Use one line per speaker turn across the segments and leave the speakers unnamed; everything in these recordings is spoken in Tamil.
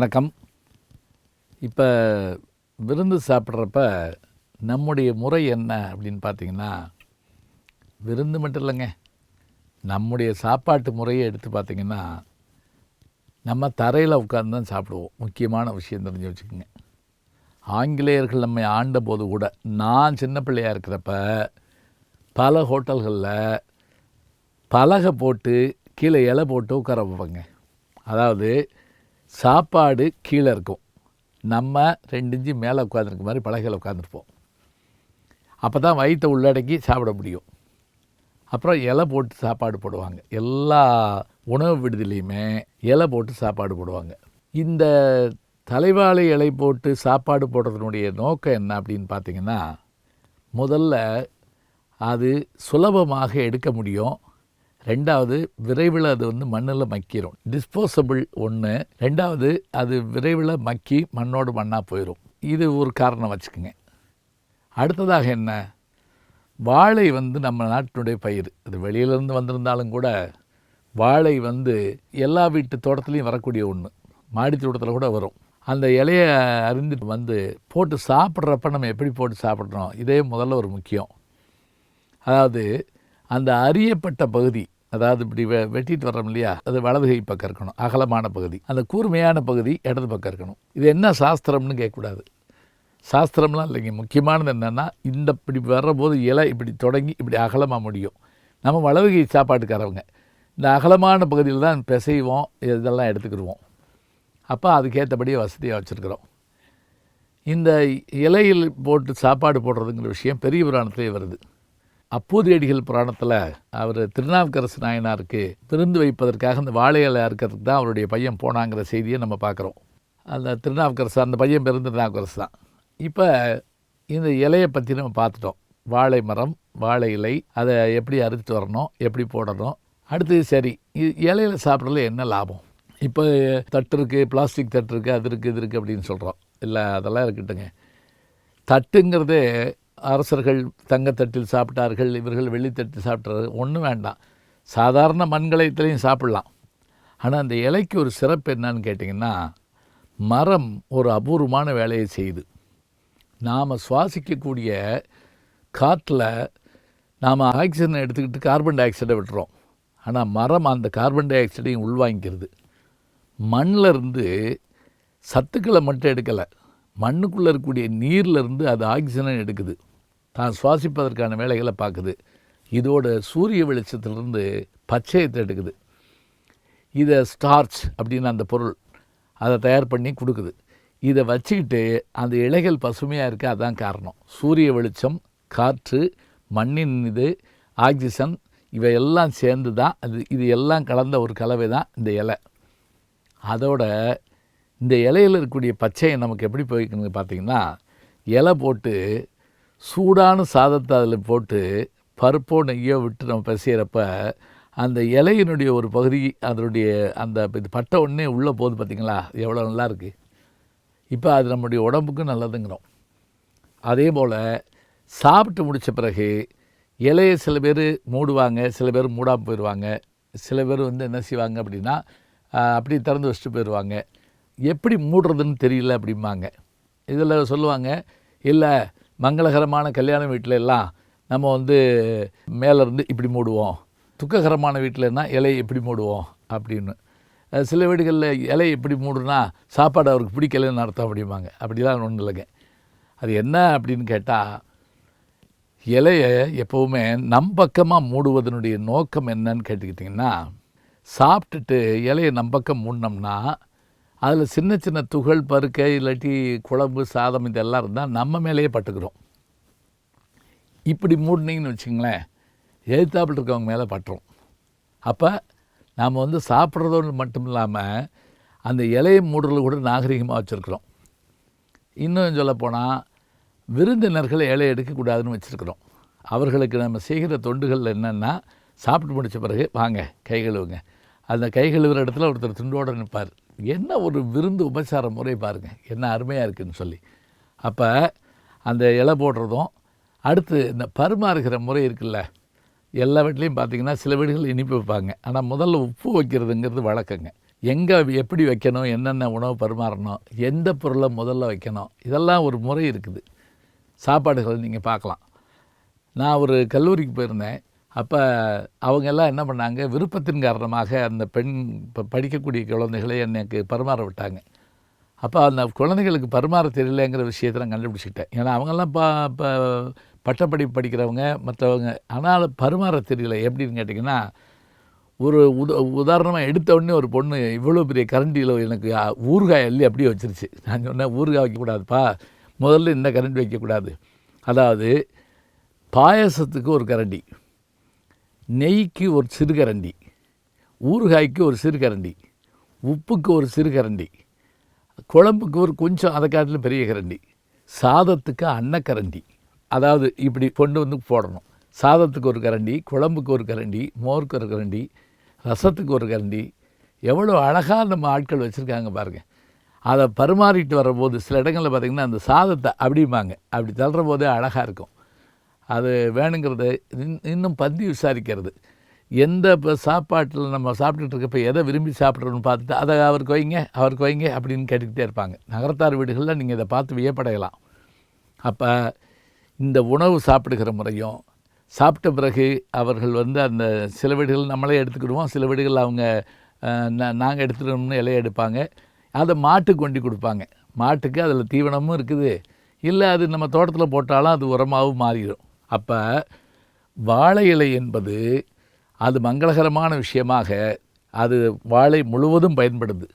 வணக்கம். இப்போ விருந்து சாப்பிட்றப்ப நம்முடைய முறை என்ன அப்படின்னு பார்த்தீங்கன்னா விருந்து மட்டும் இல்லைங்க. நம்முடைய சாப்பாட்டு முறையை எடுத்து பார்த்திங்கன்னா நம்ம தரையில் உட்காந்து தான் சாப்பிடுவோம். முக்கியமான விஷயம் தெரிஞ்சு வச்சுக்கோங்க. ஆங்கிலேயர்கள் நம்மை ஆண்ட போது கூட நான் சின்ன பிள்ளையாக இருக்கிறப்ப பல ஹோட்டல்களில் பலகை போட்டு கீழே இலை போட்டு உட்கார வைப்பாங்க. அதாவது சாப்பாடு கீழே இருக்கும். நம்ம ரெண்டு இஞ்சி மேலே உட்காந்துருக்க மாதிரி பலகையில் உட்காந்துருப்போம் அப்போ தான் வயிற்றை உள்ளடக்கி சாப்பிட முடியும். அப்புறம் இலை போட்டு சாப்பாடு போடுவாங்க. எல்லா உணவு விடுதலையுமே இலை போட்டு சாப்பாடு போடுவாங்க. இந்த தலைவாழை இலை போட்டு சாப்பாடு போடுறதுனுடைய நோக்கம் என்ன அப்படின்னு பார்த்தீங்கன்னா முதல்ல அது சுலபமாக எடுக்க முடியும். ரெண்டாவது விரைவில் அது வந்து மண்ணில் மக்கிரும். டிஸ்போசபிள் ஒன்று ரெண்டாவது அது விரைவில் மக்கி மண்ணோடு மண்ணாக போயிடும் இது ஒரு காரணம் வச்சுக்கோங்க. அடுத்ததாக என்ன? வாழை வந்து நம்ம நாட்டினுடைய பயிர். அது வெளியிலேருந்து வந்திருந்தாலும் கூட வாழை வந்து எல்லா வீட்டு தோட்டத்துலேயும் வரக்கூடிய ஒன்று மாடி தோட்டத்தில் கூட வரும். அந்த இலையை அறிந்துட்டு வந்து போட்டு சாப்பிட்றப்ப நம்ம எப்படி போட்டு சாப்பிட்றோம்? இதே முதல்ல ஒரு முக்கியம். அதாவது அந்த அறியப்பட்ட பகுதி அதாவது இப்படி வெ வெட்டிட்டு வரோம் இல்லையா? அது வலது கை பக்கம் இருக்கணும் அகலமான பகுதி. அந்த கூர்மையான பகுதி இடது பக்கம் இருக்கணும். இது என்ன சாஸ்திரம்னு கேட்கக்கூடாது. சாஸ்திரம்லாம் இல்லைங்க. முக்கியமானது என்னென்னா இந்த இப்படி வர்றபோது இலை இப்படி தொடங்கி இப்படி அகலமாக முடியும். நம்ம வலது கை சாப்பாட்டுக்காரவங்க. இந்த அகலமான பகுதியில் தான் பிசைவோம் இதெல்லாம் எடுத்துக்கிடுவோம். அப்போ அதுக்கேற்றபடியே வசதியாக வச்சுருக்குறோம். இந்த இலையில் போட்டு சாப்பாடு போடுறதுங்கிற விஷயம் பெரிய புராணத்திலே வருது. அப்போதியடிகள் புராணத்தில் அவர் திருநாவுக்கரசு நாயனாருக்கு திறந்து வைப்பதற்காக அந்த வாழை இலை அறுக்கிறதுக்கு தான் அவருடைய பையன் போனாங்கிற செய்தியை நம்ம பார்க்குறோம். அந்த திருநாவுக்கரசு அந்த பையன் பேருந்து திருநாவுக்கரசு தான். இப்போ இந்த இலையை பற்றி நம்ம பார்த்துட்டோம். வாழை மரம் வாழை இலை அதை எப்படி அறுத்துட்டு வரணும் எப்படி போடணும். அடுத்தது சரி இ- இலையில சாப்பிட்றதுல என்ன லாபம்? இப்போ தட்டு இருக்குது பிளாஸ்டிக் தட்டு இருக்குது அது இருக்குது இது இருக்குது அப்படின்னு சொல்கிறோம் இல்லை அதெல்லாம் இருக்கட்டுங்க தட்டுங்கிறதே அரசர்கள் தங்கத்தட்டில் சாப்பிட்டார்கள் இவர்கள் வெள்ளித்தட்டில் சாப்பிட்டார்கள். ஒன்றும் வேண்டாம். சாதாரண மண்கலயத்துலேயும் சாப்பிட்லாம். ஆனால் அந்த இலைக்கு ஒரு சிறப்பு என்னன்னு கேட்டிங்கன்னா மரம் ஒரு அபூர்வமான வேலையை செய்யுது. நாம் சுவாசிக்கக்கூடிய காற்றில் நாம் ஆக்சிஜனை எடுத்துக்கிட்டு கார்பன் டை ஆக்சைடை விட்டுறோம். ஆனால் மரம் அந்த கார்பன் டை ஆக்சைடையும் உள்வாங்கிக்கிறது. மண்ணில் இருந்து சத்துக்களை மட்டும் எடுக்கலை. மண்ணுக்குள்ளே இருக்கக்கூடிய நீர்லேருந்து அது ஆக்சிஜனை எடுக்குது. தான் சுவாசிப்பதற்கான வேலைகளை பார்க்குது. இதோட சூரிய வெளிச்சத்திலிருந்து பச்சையத்தை எடுக்குது இதை ஸ்டார்ச் அப்படின்னு அந்த பொருள் அதை தயார் பண்ணி கொடுக்குது. இதை வச்சுக்கிட்டு அந்த இலைகள் பசுமையாக இருக்க அதான் காரணம். சூரிய வெளிச்சம் காற்று மண்ணின் இது ஆக்சிஜன் இவையெல்லாம் சேர்ந்து தான் அது இது எல்லாம் கலந்த ஒரு கலவை தான் இந்த இலை. அதோட இந்த இலையில் இருக்கக்கூடிய பச்சையை நமக்கு எப்படி போய்க்கணுங்க பார்த்தீங்கன்னா இலை போட்டு சூடான சாதத்தை அதில் போட்டு பருப்போ நெய்யோ விட்டு நம்ம பிசைகிறப்ப அந்த இலையினுடைய ஒரு பகுதி அதனுடைய அந்த இது பட்ட உடனே உள்ளே போகுது பார்த்திங்களா? எவ்வளோ நல்லா இருக்குது இப்போ அது நம்முடைய உடம்புக்கும் நல்லதுங்கிறோம். அதே போல் சாப்பிட்டு முடித்த பிறகு இலையை சில பேர் மூடுவாங்க சில பேர் மூடாமல் போயிடுவாங்க. சில பேர் வந்து என்ன செய்வாங்க அப்படின்னா அப்படி திறந்து வச்சுட்டு போயிடுவாங்க. எப்படி மூடுறதுன்னு தெரியல அப்படிம்பாங்க. இதில் சொல்லுவாங்க இல்லை மங்களகரமான கல்யாண வீட்டில எல்லாம் நம்ம வந்து மேலேருந்து இப்படி மூடுவோம். துக்ககரமான வீட்டிலன்னா இலையை எப்படி மூடுவோம் அப்படின்னு. சில வீடுகளில் இலையை எப்படி மூடுனா சாப்பாடு அவருக்கு பிடிக்கலன்னு அர்த்தம் அப்படிம்பாங்க. அப்படிலாம் ஒன்றும் இல்லைங்க. அது என்ன அப்படின்னு கேட்டால் இலையை எப்போவுமே நம் பக்கமாக மூடுவதனுடைய நோக்கம் என்னன்னு கேட்டுக்கிட்டிங்கன்னா சாப்பிட்டுட்டு இலையை நம் பக்கம் மூடினோம்னா அதில் சின்ன சின்ன துகள் பருக்கை இல்லாட்டி குழம்பு சாதம் இதெல்லாம் இருந்தால் நம்ம மேலேயே பட்டுக்கிறோம். இப்படி மூடினீங்கன்னு வச்சுங்களேன் எழுத்தாப்பில் இருக்கவங்க மேலே பட்டுரும். அப்போ நாம் வந்து சாப்பிட்றதோடு மட்டும் இல்லாமல் அந்த இலையை மூடுறது கூட நாகரிகமாக வச்சுருக்குறோம். இன்னும் சொல்லப்போனால் விருந்தினர்களை இலை எடுக்கக்கூடாதுன்னு வச்சுருக்குறோம். அவர்களுக்கு நம்ம செய்கிற தொண்டுகள் என்னென்னா சாப்பிட்டு முடித்த பிறகு வாங்க கை கழுவுங்க. அந்த கை கழுவுற இடத்துல ஒருத்தர் துண்டோடு நிற்பார் என்ன ஒரு விருந்து உபச்சார முறை பாருங்கள் என்ன அருமையாக இருக்குன்னு சொல்லி. அப்போ அந்த இலை போடுறதும் அடுத்து இந்த பரிமாறுகிற முறை இருக்குல்ல. எல்லா வீட்லேயும் பார்த்தீங்கன்னா சில வீடுகள் இனிப்பு வைப்பாங்க. ஆனால் முதல்ல உப்பு வைக்கிறதுங்கிறது வழக்கங்க. எங்கே எப்படி வைக்கணும் என்னென்ன உணவு பரிமாறணும் எந்த பொருளை முதல்ல வைக்கணும் இதெல்லாம் ஒரு முறை இருக்குது. சாப்பாடுகளை நீங்கள் பார்க்கலாம். நான் ஒரு கல்லூரிக்கு போயிருந்தேன். அப்போ அவங்கெல்லாம் என்ன பண்ணாங்க? விருப்பத்தின் காரணமாக அந்த பெண் இப்போ படிக்கக்கூடிய குழந்தைகளை எனக்கு பரிமாற விட்டாங்க. அப்போ அந்த குழந்தைகளுக்கு பரிமாற தெரியலங்கிற விஷயத்தை நான் கண்டுபிடிச்சிக்கிட்டேன். ஏன்னா அவங்கெல்லாம் பா இப்போ பட்டப்படிப்பு படிக்கிறவங்க மற்றவங்க ஆனால் பரிமாற தெரியல. எப்படின்னு கேட்டிங்கன்னா ஒரு உத உதாரணமாக எடுத்த உடனே ஒரு பொண்ணு இவ்வளோ பெரிய கரண்டியில் எனக்கு ஊறுகாய் அள்ளி அப்படியே வச்சிருச்சு. நான் சொன்னேன் ஊறுகாய் வைக்கக்கூடாதுப்பா. முதல்ல இந்த கரண்டி வைக்கக்கூடாது. அதாவது பாயசத்துக்கு ஒரு கரண்டி நெய்க்கு ஒரு சிறு கரண்டி ஊறுகாய்க்கு ஒரு சிறு கரண்டி உப்புக்கு ஒரு சிறு கரண்டி குழம்புக்கு ஒரு கொஞ்சம் அதை காட்டிலும் பெரிய கரண்டி சாதத்துக்கு அன்னக்கரண்டி. அதாவது இப்படி கொண்டு வந்து போடணும். சாதத்துக்கு ஒரு கரண்டி குழம்புக்கு ஒரு கரண்டி மோருக்கு ஒரு கரண்டி ரசத்துக்கு ஒரு கரண்டி. எவ்வளோ அழகாக நம்ம ஆட்கள் வச்சுருக்காங்க பாருங்கள் அதை பரிமாறிட்டு வரும்போது சில இடங்களில் பார்த்திங்கன்னா அந்த சாதத்தை அப்படிம்பாங்க. அப்படி தள்ளுற போதே அழகாக இருக்கும். அது வேணுங்கிறது இன்- இன்னும் பந்தி விசாரிக்கிறது. எந்த இப்போ சாப்பாட்டில் நம்ம சாப்பிட்டுட்டு இருக்கப்ப எதை விரும்பி சாப்பிட்றோன்னு பார்த்துட்டு அதை அவருக்கு வைங்க அவருக்கு வைங்க அப்படின்னு கேட்டுக்கிட்டே இருப்பாங்க. நகரத்தார் வீடுகளில் நீங்கள் இதை பார்த்து வியப்படையலாம். அப்போ இந்த உணவு சாப்பிடுகிற முறையும் சாப்பிட்ட பிறகு அவர்கள் வந்து அந்த சில வீடுகள் நம்மளே எடுத்துக்கிடுவோம் சில வீடுகள் அவங்க நாங்கள் எடுத்துக்கணும்னு இலையை எடுப்பாங்க. அதை மாட்டுக்கு கொண்டு கொடுப்பாங்க. மாட்டுக்கு அதில் தீவனமும் இருக்குது. இல்லை அது நம்ம தோட்டத்தில் போட்டாலும் அது உரமாகவும் மாறிடும். அப்போ வாழை இலை என்பது அது மங்களகரமான விஷயமாக அது வாழை முழுவதும் பயன்படுது.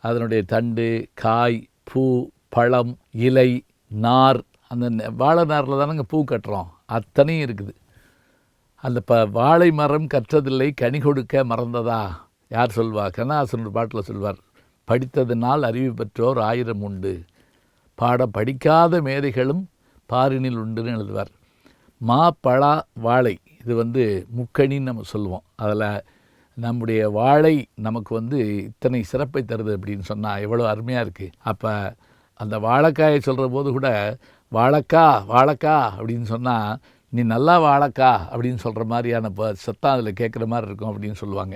அதனுடைய தண்டு காய் பூ பழம் இலை நார் அந்த நெ- வாழை நாரில் தானேங்க பூ கட்டுறோம். அத்தனையும் இருக்குது. அந்த ப வாழை மரம் கற்றதில்லை கனி கொடுக்க மறந்ததா? யார் சொல்வா? கண்ணாசன் பாட்டில் சொல்வார் படித்ததினால் அறிவு பெற்றோர் ஆயிரம் உண்டு. பாட படிக்காத மேதைகளும் பாரினில் உண்டுன்னு எழுதுவார். மா பழா வாழை. இது வந்து முக்கணின்னு நம்ம சொல்லுவோம். அதில் நம்முடைய வாழை நமக்கு வந்து இத்தனை சிறப்பை தருது அப்படின்னு சொன்னால் எவ்வளோ அருமையாக இருக்குது அப்போ அந்த வாழைக்காயை சொல்கிற போது கூட வாழைக்கா வாழைக்கா அப்படின்னு சொன்னால் நீ நல்லா வாழைக்கா அப்படின்னு சொல்கிற மாதிரியான ப சத்தம் அதில் கேட்குற மாதிரி இருக்கும் அப்படின்னு சொல்லுவாங்க.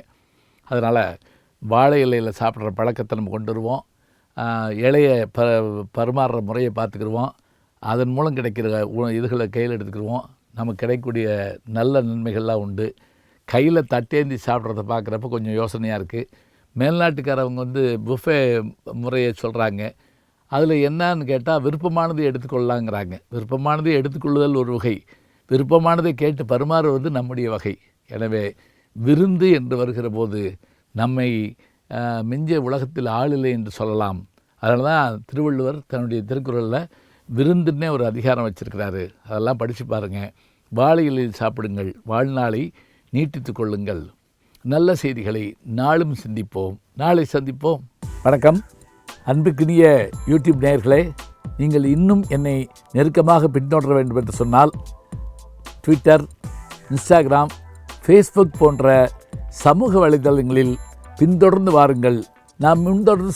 அதனால் வாழை இலையில் சாப்பிட்ற பழக்கத்தை நம்ம கொண்டு வருவோம். இலையை ப பரிமாறுற முறையை பார்த்துக்கிடுவோம் அதன் மூலம் கிடைக்கிற உ இதுகளை கையில் எடுத்துக்கிடுவோம் நமக்கு கிடைக்கக்கூடிய நல்ல நன்மைகள்லாம் உண்டு. கையில் தட்டேந்தி சாப்பிட்றத பார்க்குறப்ப கொஞ்சம் யோசனையாக இருக்குது மேல்நாட்டுக்காரவங்க வந்து புஃபே முறையை சொல்கிறாங்க அதில் என்னன்னு கேட்டால் விருப்பமானதை எடுத்துக்கொள்ளலாங்கிறாங்க. விருப்பமானதை எடுத்துக்கொள்ளுதல் ஒரு வகை. விருப்பமானதை கேட்டு பரிமாறுவது நம்முடைய வகை. எனவே விருந்து என்று வருகிற போது நம்மை மிஞ்ச உலகத்தில் ஆளில்லை என்று சொல்லலாம். அதனால தான் திருவள்ளுவர் தன்னுடைய திருக்குறளில் விருந்துன்னே ஒரு அதிகாரம் வச்சிருக்கிறாரு. அதெல்லாம் படித்து பாருங்கள் வாழை இலையில் சாப்பிடுங்கள். வாழ்நாளை நீட்டித்துக் கொள்ளுங்கள். நல்ல செய்திகளை நாளும் சிந்திப்போம். நாளை சந்திப்போம். வணக்கம். அன்புக்குரிய யூடியூப் நேயர்களே நீங்கள் இன்னும் என்னை நெருக்கமாக பின்தொடர வேண்டும் என்று சொன்னால் ட்விட்டர் இன்ஸ்டாகிராம் ஃபேஸ்புக் போன்ற சமூக வலைதளங்களில் பின்தொடர்ந்து வாருங்கள். நாம் முன்தொடர்ந்து